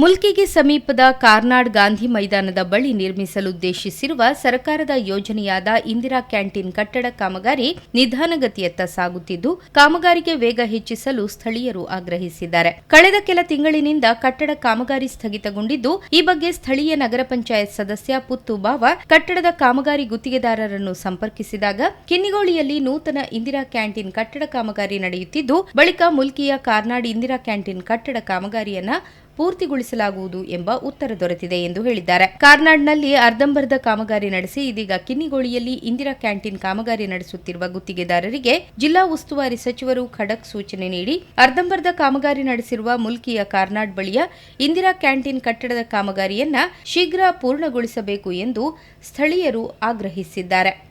ಮುಲ್ಕಿಗೆ ಸಮೀಪದ ಕಾರ್ನಾಡ್ ಗಾಂಧಿ ಮೈದಾನದ ಬಳಿ ನಿರ್ಮಿಸಲುದ್ದೇಶಿಸಿರುವ ಸರ್ಕಾರದ ಯೋಜನೆಯಾದ ಇಂದಿರಾ ಕ್ಯಾಂಟೀನ್ ಕಟ್ಟಡ ಕಾಮಗಾರಿ ನಿಧಾನಗತಿಯತ್ತ ಸಾಗುತ್ತಿದ್ದು, ಕಾಮಗಾರಿಗೆ ವೇಗ ಹೆಚ್ಚಿಸಲು ಸ್ಥಳೀಯರು ಆಗ್ರಹಿಸಿದ್ದಾರೆ. ಕಳೆದ ಕೆಲ ತಿಂಗಳಿನಿಂದ ಕಟ್ಟಡ ಕಾಮಗಾರಿ ಸ್ಥಗಿತಗೊಂಡಿದ್ದು, ಈ ಬಗ್ಗೆ ಸ್ಥಳೀಯ ನಗರ ಪಂಚಾಯತ್ ಸದಸ್ಯ ಪುತ್ತು ಬಾವ ಕಟ್ಟಡದ ಕಾಮಗಾರಿ ಗುತ್ತಿಗೆದಾರರನ್ನು ಸಂಪರ್ಕಿಸಿದಾಗ, ಕಿನ್ನಿಗೋಳಿಯಲ್ಲಿ ನೂತನ ಇಂದಿರಾ ಕ್ಯಾಂಟೀನ್ ಕಟ್ಟಡ ಕಾಮಗಾರಿ ನಡೆಯುತ್ತಿದ್ದು, ಬಳಿಕ ಮುಲ್ಕಿಯ ಕಾರ್ನಾಡ್ ಇಂದಿರಾ ಕ್ಯಾಂಟೀನ್ ಕಟ್ಟಡ ಕಾಮಗಾರಿಯನ್ನ ಪೂರ್ತಿಗೊಳಿಸಲಾಗುವುದು ಎಂಬ ಉತ್ತರ ದೊರೆತಿದೆ ಎಂದು ಹೇಳಿದ್ದಾರೆ. ಕಾರ್ನಾಡ್ನಲ್ಲಿ ಅರ್ಧಂಬರ್ಧ ಕಾಮಗಾರಿ ನಡೆಸಿ ಇದೀಗ ಕಿನ್ನಿಗೋಳಿಯಲ್ಲಿ ಇಂದಿರಾ ಕ್ಯಾಂಟೀನ್ ಕಾಮಗಾರಿ ನಡೆಸುತ್ತಿರುವ ಗುತ್ತಿಗೆದಾರರಿಗೆ ಜಿಲ್ಲಾ ಉಸ್ತುವಾರಿ ಸಚಿವರು ಖಡಕ್ ಸೂಚನೆ ನೀಡಿ, ಅರ್ಧಂಬರ್ಧ ಕಾಮಗಾರಿ ನಡೆಸಿರುವ ಮುಲ್ಕಿಯ ಕಾರ್ನಾಡ್ ಬಳಿಯ ಇಂದಿರಾ ಕ್ಯಾಂಟೀನ್ ಕಟ್ಟಡದ ಕಾಮಗಾರಿಯನ್ನ ಶೀಘ್ರ ಪೂರ್ಣಗೊಳಿಸಬೇಕು ಎಂದು ಸ್ಥಳೀಯರು ಆಗ್ರಹಿಸಿದ್ದಾರೆ.